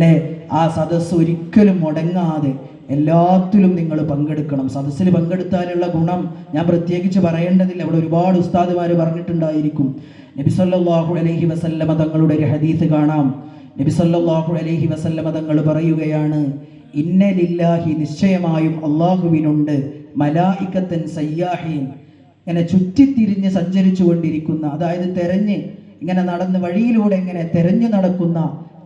അല്ലേ ആ സദസ് ഒരിക്കലും മുടങ്ങാതെ എല്ലാത്തിലും നിങ്ങൾ പങ്കെടുക്കണം. സദസ്സിൽ പങ്കെടുത്താലുള്ള ഗുണം ഞാൻ പ്രത്യേകിച്ച് പറയേണ്ടതില്ല. ഇവിടെ ഒരുപാട് ഉസ്താദുമാർ പറഞ്ഞിട്ടുണ്ടായിരിക്കും. നബി സല്ലല്ലാഹു അലൈഹി വസല്ലമ തങ്ങളുടെ ഒരു ഹദീസ് കാണാം. നബി സല്ലല്ലാഹു അലൈഹി വസല്ലമ തങ്ങൾ പറയുകയാണ് ഇന്നലില്ലാഹി നിശ്ചയമായും അള്ളാഹുവിനുണ്ട് മലായിക്കത്തൻ സയ്യാഹീൻ. ഇങ്ങനെ ചുറ്റിത്തിരിഞ്ഞ് സഞ്ചരിച്ചു കൊണ്ടിരിക്കുന്ന അതായത് തെരഞ്ഞ് ഇങ്ങനെ നടന്ന് വഴിയിലൂടെ ഇങ്ങനെ തെരഞ്ഞു നടക്കുന്ന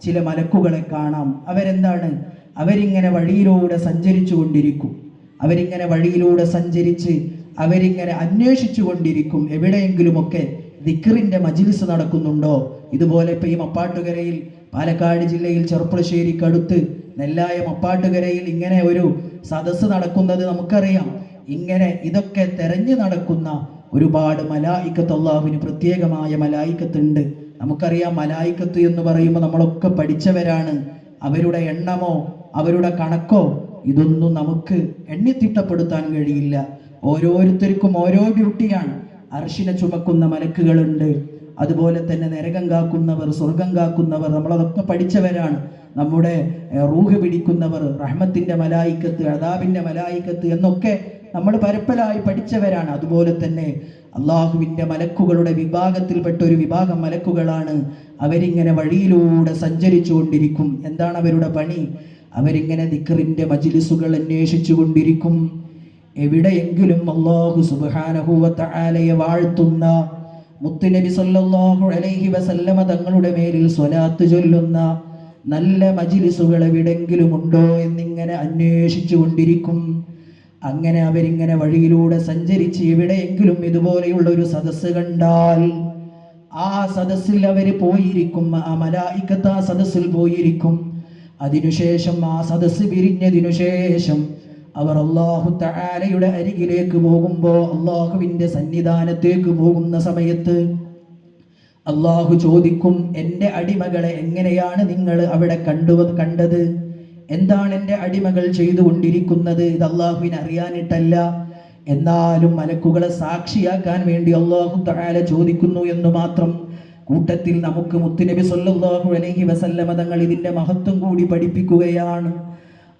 ചില മലക്കുകളെ കാണാം. അവരെന്താണ്? അവരിങ്ങനെ വഴിയിലൂടെ സഞ്ചരിച്ചു കൊണ്ടിരിക്കും. അവരിങ്ങനെ വഴിയിലൂടെ സഞ്ചരിച്ച് അവരിങ്ങനെ അന്വേഷിച്ചു കൊണ്ടിരിക്കും. എവിടെയെങ്കിലുമൊക്കെ ദിക്റിന്റെ മജിലിസ് നടക്കുന്നുണ്ടോ? ഇതുപോലെ ഇപ്പൊ ഈ മപ്പാട്ടുകരയിൽ പാലക്കാട് ജില്ലയിൽ ചെറുപ്പുളശ്ശേരിക്കടുത്ത് നെല്ലായ മപ്പാട്ടുകരയിൽ ഇങ്ങനെ ഒരു സദസ്സ് നടക്കുന്നത് നമുക്കറിയാം. ഇങ്ങനെ ഇതൊക്കെ തെരഞ്ഞു നടക്കുന്ന ഒരുപാട് മലായിക്കത്ത് അള്ളാഹുവിന് പ്രത്യേകമായ മലായിക്കത്തുണ്ട്. നമുക്കറിയാം മലായിക്കത്ത് എന്ന് പറയുമ്പോൾ നമ്മളൊക്കെ പഠിച്ചവരാണ്. അവരുടെ എണ്ണമോ അവരുടെ കണക്കോ ഇതൊന്നും നമുക്ക് എണ്ണിത്തിട്ടപ്പെടുത്താൻ കഴിയില്ല. ഓരോരുത്തർക്കും ഓരോ ഡ്യൂട്ടിയാണ്. അർഷിനെ ചുമക്കുന്ന മലക്കുകളുണ്ട്. അതുപോലെ തന്നെ നരകം കാക്കുന്നവർ സ്വർഗം കാക്കുന്നവർ നമ്മളതൊക്കെ പഠിച്ചവരാണ്. നമ്മുടെ റൂഹ് പിടിക്കുന്നവർ റഹ്മത്തിന്റെ മലായിക്കത്ത് അതാബിന്റെ മലായിക്കത്ത് എന്നൊക്കെ നമ്മൾ പരപ്പലായി പഠിച്ചവരാണ്. അതുപോലെ തന്നെ അള്ളാഹുവിന്റെ മലക്കുകളുടെ വിഭാഗത്തിൽപ്പെട്ട ഒരു വിഭാഗം മലക്കുകളാണ് അവരിങ്ങനെ വഴിയിലൂടെ സഞ്ചരിച്ചു കൊണ്ടിരിക്കും എന്താണ് അവരുടെ പണി? അവരിങ്ങനെ ദിക്കറിന്റെ മജിലിസുകൾ അന്വേഷിച്ചു കൊണ്ടിരിക്കും എവിടെയെങ്കിലും അള്ളാഹു സുബാനഹുവലയെ വാഴ്ത്തുന്ന മുത്തുനബി സല്ലാഹു അലൈഹി വസല്ലമ തങ്ങളുടെ മേലിൽ സ്വലാത്ത് ചൊല്ലുന്ന നല്ല മജിലിസുകൾ എവിടെങ്കിലും ഉണ്ടോ എന്നിങ്ങനെ അന്വേഷിച്ചു കൊണ്ടിരിക്കും അങ്ങനെ അവരിങ്ങനെ വഴിയിലൂടെ സഞ്ചരിച്ച് എവിടെയെങ്കിലും ഇതുപോലെയുള്ള ഒരു സദസ്സ് കണ്ടാൽ ആ സദസ്സിൽ അവർ പോയിരിക്കും ആ മലായിക്കത്ത് ആ സദസ്സിൽ പോയിരിക്കും. അതിനുശേഷം ആ സദസ്സ് പിരിഞ്ഞതിനു ശേഷം അവർ അള്ളാഹു താലയുടെ അരികിലേക്ക് പോകുമ്പോൾ അള്ളാഹുവിന്റെ സന്നിധാനത്തേക്ക് പോകുന്ന സമയത്ത് അള്ളാഹു ചോദിക്കും എന്റെ അടിമകളെ എങ്ങനെയാണ് നിങ്ങൾ അവിടെ കണ്ടു കണ്ടത്? എന്താണ് എന്റെ അടിമകൾ ചെയ്തുകൊണ്ടിരിക്കുന്നത്? ഇത് അള്ളാഹുവിന് അറിയാനിട്ടല്ല. എന്നാലും മലക്കുകളെ സാക്ഷിയാക്കാൻ വേണ്ടി അള്ളാഹു തആല ചോദിക്കുന്നു എന്ന് മാത്രം. കൂട്ടത്തിൽ നമുക്ക് മുത്തുനബി സൊല്ലാഹു അലഹി വസല്ലമ തങ്ങൾ ഇതിന്റെ മഹത്വം കൂടി പഠിപ്പിക്കുകയാണ്.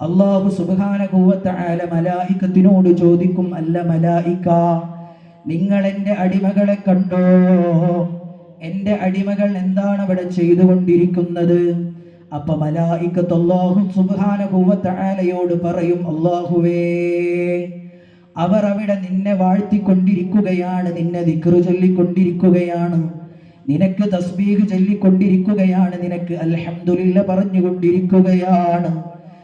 അള്ളാഹു സുബാനകൂവത്തായ മലായിക്കത്തിനോട് ചോദിക്കും അല്ല മലായിക്ക നിങ്ങൾ എന്റെ അടിമകളെ കണ്ടോ? എന്റെ അടിമകൾ എന്താണ് അവിടെ ചെയ്തുകൊണ്ടിരിക്കുന്നത്? അപ്പൊ മലായിക്കത്ത് അള്ളാഹു പറയും അല്ലാഹുവേ അവർ അവിടെ നിന്നെ വാഴ്ത്തിക്കൊണ്ടിരിക്കുകയാണ് നിന്നെ ദിക്റു ചൊല്ലിക്കൊണ്ടിരിക്കുകയാണ് നിനക്ക് തസ്ബീഹ് ചൊല്ലിക്കൊണ്ടിരിക്കുകയാണ് നിനക്ക് അൽഹംദുലില്ല പറഞ്ഞുകൊണ്ടിരിക്കുകയാണ്.